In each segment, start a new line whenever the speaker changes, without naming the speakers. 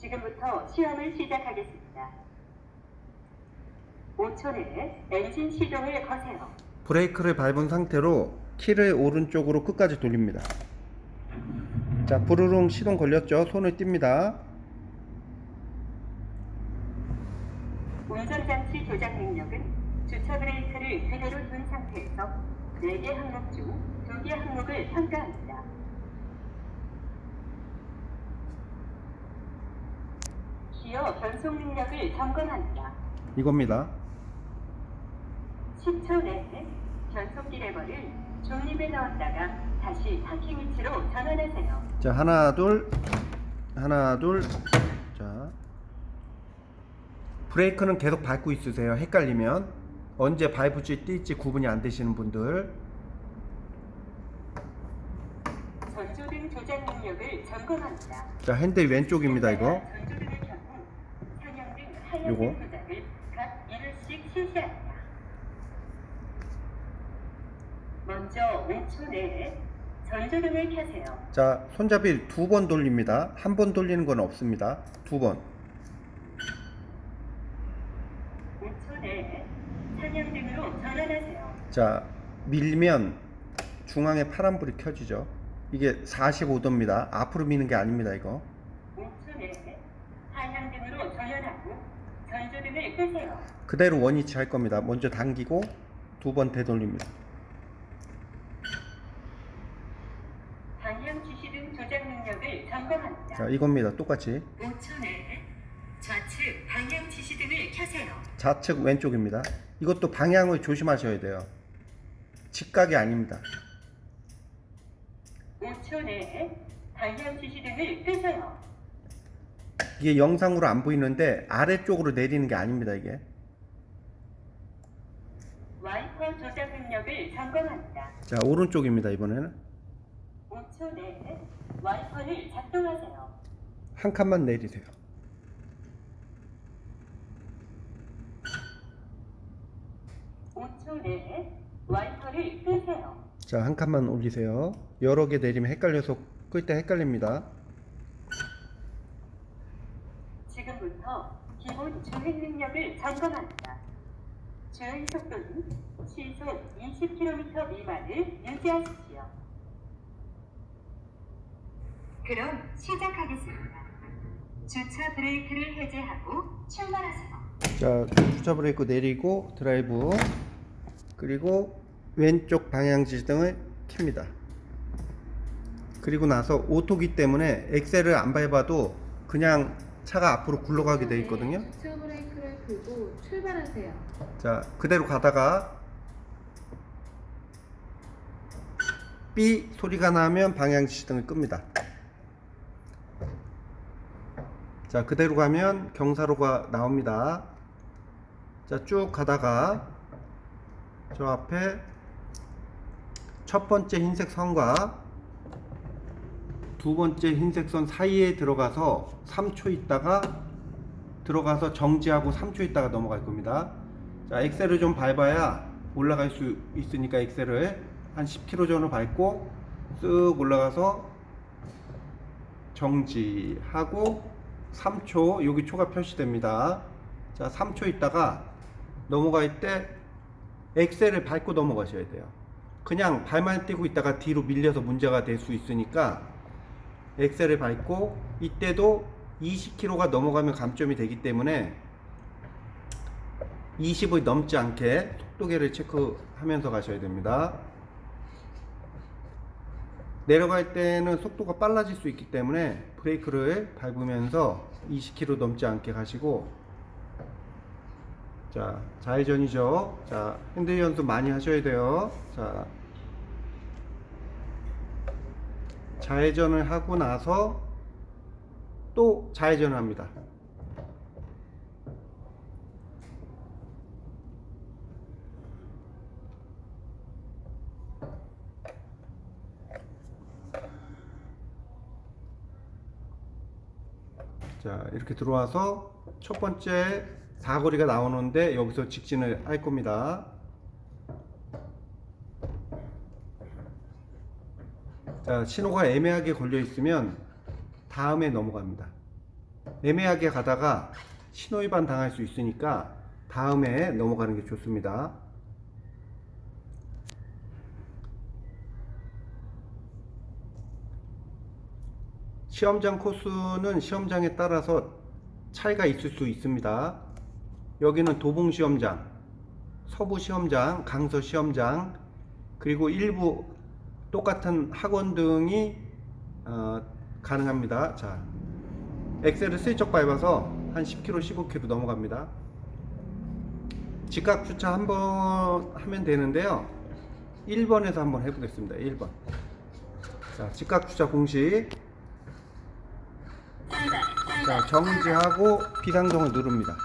지금부터 시험을 시작하겠습니다. 5초 내에 엔진 시동을 거세요.
브레이크를 밟은 상태로 키를 오른쪽으로 끝까지 돌립니다. 자, 부르릉 시동 걸렸죠? 손을 띱니다.
운전장치 조작 능력은 주차 브레이크를 그대로 둔 상태에서 4개 항목 중 2개 항목을 평가합니다. 변속 능력을 점검합니다.
이겁니다.
10초 내에 변속기 레버를 중립에 넣었다가 다시 파킹 위치로 전환하세요.
자, 하나, 둘, 하나, 둘. 자, 브레이크는 계속 밟고 있으세요. 헷갈리면 언제 밟을지 뛸지 구분이 안 되시는 분들.
전조 등 조작 능력을 점검합니다.
자, 핸들 왼쪽입니다. 이거.
후, 상향등,
요거.
하향등 조작을 각 1회씩 실시합니다. 먼저 5초 내에 전조등을 켜세요.
자, 손잡이를 두번 돌립니다. 한 번 돌리는 건 없습니다. 두 번.
5초 내에 상향등으로 전환하세요.
자, 밀면 중앙에 파란불이 켜지죠. 이게 45도입니다. 앞으로 미는 게 아닙니다, 이거.
5초 내에 하향등으로 전환하고 전조등을 끄세요.
그대로 원위치 할 겁니다. 먼저 당기고 두 번 되돌립니다.
방향 지시등 조작 능력을 점검합니다.
자, 이겁니다. 똑같이.
5초 내에 좌측 방향 지시등을 켜세요.
좌측 왼쪽입니다. 이것도 방향을 조심하셔야 돼요. 직각이 아닙니다.
5초 내에 방향 지시등을 끄세요.
이게 영상으로 안 보이는데 아래쪽으로 내리는 게 아닙니다, 이게.
와이퍼 조작 능력을 점검합니다.
자, 오른쪽입니다, 이번에는.
5초 내에 와이퍼를 작동하세요.
한 칸만 내리세요.
오초 내에 와이퍼를 끄세요.
자, 한 칸만 올리세요. 여러 개 내리면 헷갈려서 끌 때 헷갈립니다.
지금부터 기본 주행 능력을 점검합니다. 주행 속도는 시속 20km 미만을 유지하십시오. 그럼 시작하겠습니다. 주차 브레이크를 해제하고 출발하세요.
자, 주차 브레이크 내리고 드라이브 그리고 왼쪽 방향 지시등을 켭니다. 그리고 나서 오토기 때문에 엑셀을 안 밟아도 그냥 차가 앞으로 굴러가게 돼 있거든요.
주차 브레이크를 끄고 출발하세요.
자, 그대로 가다가 삐 소리가 나면 방향 지시등을 끕니다. 자, 그대로 가면 경사로가 나옵니다. 자, 쭉 가다가 저 앞에 첫 번째 흰색 선과 두 번째 흰색 선 사이에 들어가서 3초 있다가 들어가서 정지하고 3초 있다가 넘어갈 겁니다. 자, 엑셀을 좀 밟아야 올라갈 수 있으니까 엑셀을 한 10km 전후 밟고 쓱 올라가서 정지하고 3초 여기 초가 표시됩니다. 자, 3초 있다가 넘어갈 때 엑셀을 밟고 넘어가셔야 돼요. 그냥 발만 떼고 있다가 뒤로 밀려서 문제가 될 수 있으니까 엑셀을 밟고 이때도 20km가 넘어가면 감점이 되기 때문에 20을 넘지 않게 속도계를 체크하면서 가셔야 됩니다. 내려갈 때는 속도가 빨라질 수 있기 때문에 브레이크를 밟으면서 20km 넘지 않게 가시고 자 좌회전이죠. 자 핸들 연습 많이 하셔야 돼요. 자 좌회전을 하고 나서 또 좌회전을 합니다. 자 이렇게 들어와서 첫 번째 사거리가 나오는데 여기서 직진을 할 겁니다. 자 신호가 애매하게 걸려 있으면 다음에 넘어갑니다. 애매하게 가다가 신호 위반 당할 수 있으니까 다음에 넘어가는 게 좋습니다. 시험장 코스는 시험장에 따라서 차이가 있을 수 있습니다. 여기는 도봉 시험장, 서부 시험장, 강서 시험장, 그리고 일부 똑같은 학원 등이 어, 가능합니다. 자, 엑셀을 슬쩍 밟아서 한 10km, 15km 넘어갑니다. 직각 주차 한번 하면 되는데요. 1번에서 한번 해보겠습니다. 1번. 자, 직각 주차 공식. 자, 정지하고 비상등을 누릅니다.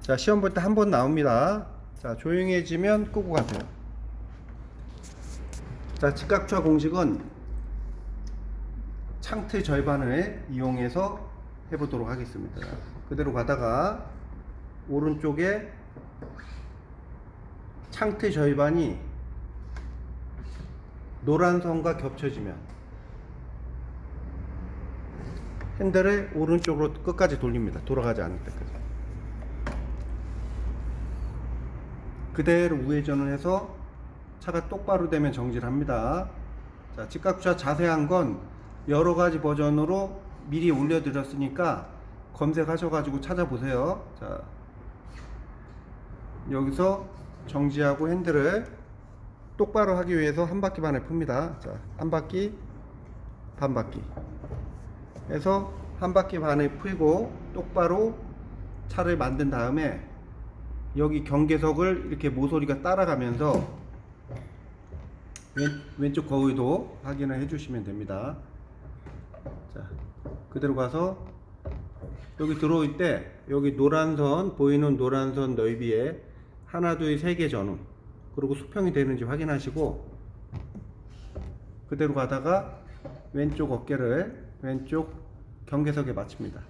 자, 시험 볼 때 한 번 나옵니다. 자, 조용해지면 끄고 가세요. 자, 직각주차 공식은 창틀 절반을 이용해서 해보도록 하겠습니다. 그대로 가다가 오른쪽에 창틀 절반이 노란 선과 겹쳐지면 핸들을 오른쪽으로 끝까지 돌립니다. 돌아가지 않을 때까지. 그대로 우회전을 해서 차가 똑바로 되면 정지를 합니다. 자, 직각주차 자세한 건 여러 가지 버전으로 미리 올려드렸으니까 검색하셔가지고 찾아보세요. 자, 여기서 정지하고 핸들을 똑바로 하기 위해서 한 바퀴 반을 풉니다. 자, 한 바퀴, 반 바퀴. 해서 한 바퀴 반을 풀고 똑바로 차를 만든 다음에 여기 경계석을 이렇게 모서리가 따라가면서 왼, 왼쪽 거위도 확인을 해주시면 됩니다. 자, 그대로 가서 여기 들어올 때 여기 노란 선 보이는 노란 선 넓이에 하나 둘세 개 전후 그리고 수평이 되는지 확인하시고 그대로 가다가 왼쪽 어깨를 왼쪽 경계석에 맞춥니다.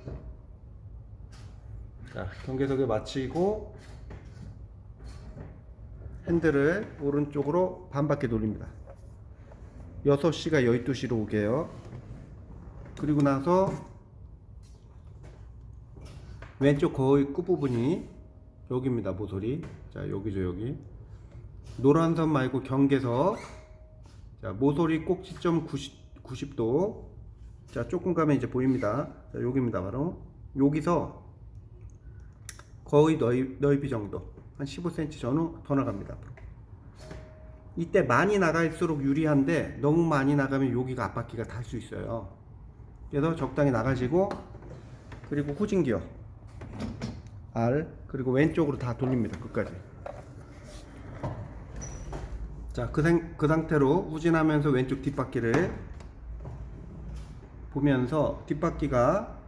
자, 경계석에 맞추고 핸들을 오른쪽으로 반 바퀴 돌립니다. 6시가 12시로 오게요. 그리고 나서 왼쪽 거의 끝부분이 여기입니다. 모서리. 자, 여기죠, 여기. 노란 선 말고 경계석. 자, 모서리 꼭지점 90, 90도. 자, 조금 가면 이제 보입니다. 자, 여기입니다. 바로. 여기서 거의 넓, 넓이 정도. 한 15cm 전후 더 나갑니다. 이때 많이 나갈수록 유리한데 너무 많이 나가면 여기가 앞바퀴가 달 수 있어요. 그래서 적당히 나가시고 그리고 후진기어 R 그리고 왼쪽으로 다 돌립니다. 끝까지. 자, 그, 상, 그 상태로 후진하면서 왼쪽 뒷바퀴를 보면서 뒷바퀴가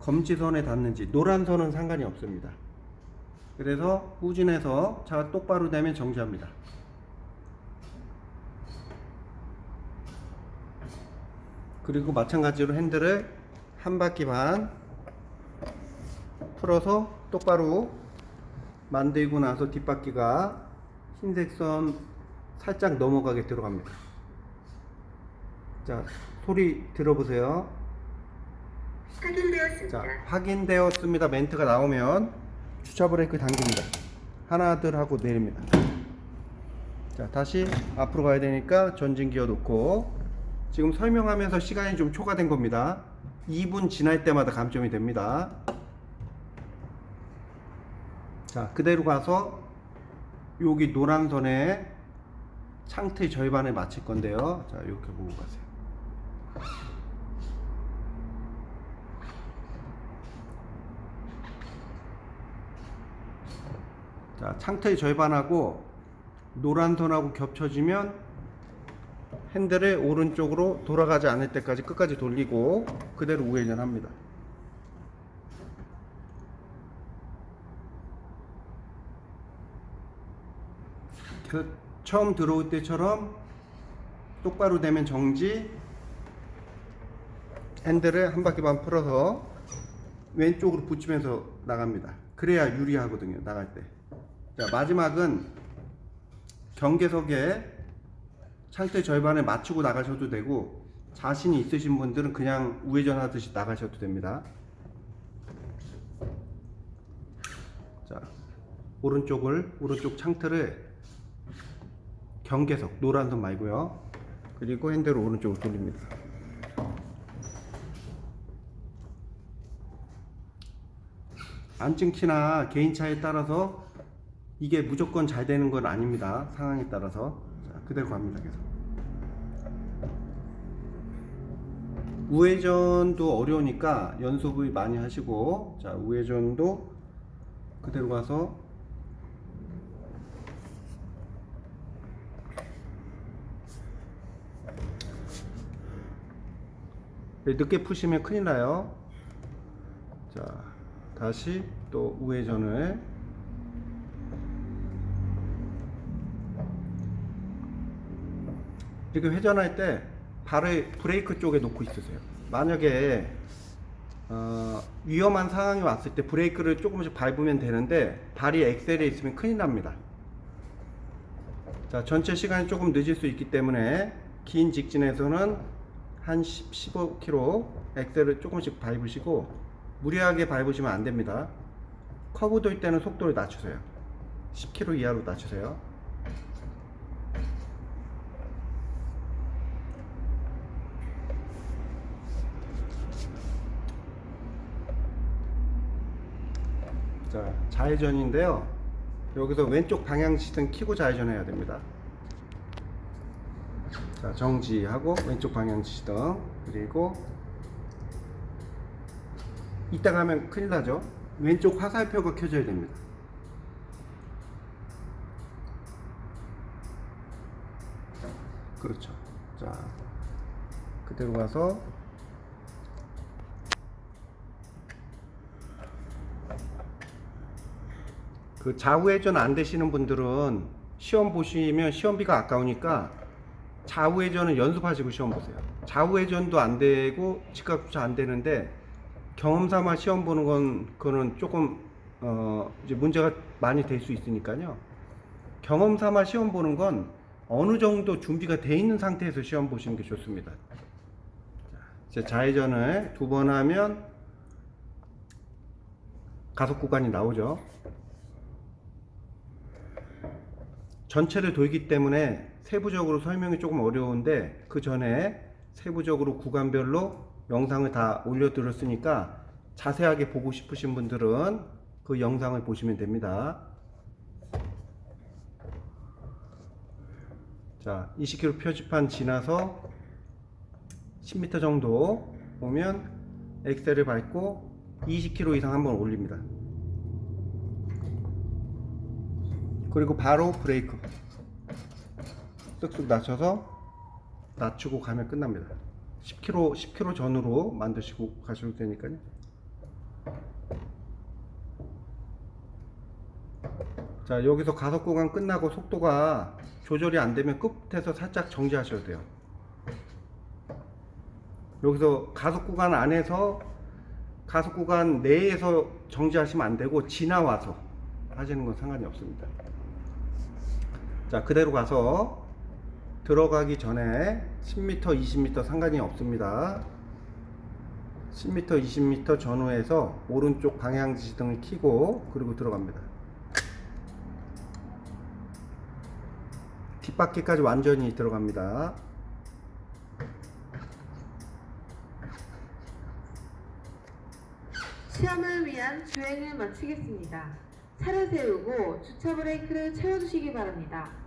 검지선에 닿는지 노란 선은 상관이 없습니다. 그래서 후진해서 차가 똑바로 되면 정지합니다. 그리고 마찬가지로 핸들을 한 바퀴 반 풀어서 똑바로 만들고 나서 뒷바퀴가 흰색 선 살짝 넘어가게 들어갑니다. 자, 소리 들어보세요.
확인되었습니다.
자, 확인되었습니다. 멘트가 나오면 주차 브레이크 당깁니다. 하나, 둘 하고 내립니다. 자, 다시 앞으로 가야 되니까 전진 기어 놓고 지금 설명하면서 시간이 좀 초과된 겁니다. 2분 지날 때마다 감점이 됩니다. 자, 그대로 가서 여기 노란 선에 창틀 절반에 맞출 건데요. 자, 이렇게 보고 가세요. 자, 창틀 절반하고 노란 선하고 겹쳐지면 핸들을 오른쪽으로 돌아가지 않을 때까지 끝까지 돌리고 그대로 우회전합니다. 그 처음 들어올 때처럼 똑바로 되면 정지 핸들을 한 바퀴 반 풀어서 왼쪽으로 붙이면서 나갑니다. 그래야 유리하거든요. 나갈 때. 자, 마지막은 경계석에 창틀 절반에 맞추고 나가셔도 되고 자신이 있으신 분들은 그냥 우회전 하듯이 나가셔도 됩니다. 자, 오른쪽을 오른쪽 창틀을 경계석 노란 선 말고요. 그리고 핸들을 오른쪽으로 돌립니다. 안증키나 개인차에 따라서 이게 무조건 잘 되는 건 아닙니다. 상황에 따라서 자, 그대로 갑니다. 계속. 우회전도 어려우니까 연습을 많이 하시고 자 우회전도 그대로 가서 네, 늦게 푸시면 큰일 나요. 자, 다시 또 우회전을 이렇게 회전할 때 발을 브레이크 쪽에 놓고 있으세요. 만약에 어, 위험한 상황이 왔을 때 브레이크를 조금씩 밟으면 되는데 발이 엑셀에 있으면 큰일 납니다. 자, 전체 시간이 조금 늦을 수 있기 때문에 긴 직진에서는 한 10, 15km 엑셀을 조금씩 밟으시고 무리하게 밟으시면 안 됩니다. 커브 돌 때는 속도를 낮추세요. 10km 이하로 낮추세요. 자, 좌회전인데요. 여기서 왼쪽 방향 시선 키고 좌회전해야 됩니다. 자, 정지하고 왼쪽 방향 시동 그리고 이따 가면 큰일 나죠. 왼쪽 화살표가 켜져야 됩니다. 그렇죠. 자, 그대로 가서 그 좌우회전 안 되시는 분들은 시험 보시면 시험비가 아까우니까 좌우회전은 연습하시고 시험 보세요. 좌우회전도 안 되고 직각주차 안 되는데 경험 삼아 시험 보는 건 그거는 조금 어 이제 문제가 많이 될 수 있으니까요. 경험 삼아 시험 보는 건 어느 정도 준비가 돼 있는 상태에서 시험 보시는 게 좋습니다. 자, 이제 좌회전을 두 번 하면 가속 구간이 나오죠. 전체를 돌기 때문에 세부적으로 설명이 조금 어려운데 그 전에 세부적으로 구간별로 영상을 다 올려드렸으니까 자세하게 보고 싶으신 분들은 그 영상을 보시면 됩니다. 자, 20km 표지판 지나서 10m 정도 오면 엑셀을 밟고 20km 이상 한번 올립니다. 그리고 바로 브레이크. 쓱쓱 낮춰서 낮추고 가면 끝납니다. 10km 10km 전으로 만드시고 가셔도 되니까요. 자 여기서 가속 구간 끝나고 속도가 조절이 안 되면 끝에서 살짝 정지하셔야 돼요. 여기서 가속 구간 안에서 가속 구간 내에서 정지하시면 안 되고 지나와서 하시는 건 상관이 없습니다 자 그대로 가서 들어가기 전에 10m 20m 상관이 없습니다 10m 20m 전후에서 오른쪽 방향 지시등을 켜고 그리고 들어갑니다 뒷바퀴까지 완전히 들어갑니다
시험을 위한 주행을 마치겠습니다. 차를 세우고 주차 브레이크를 채워주시기 바랍니다.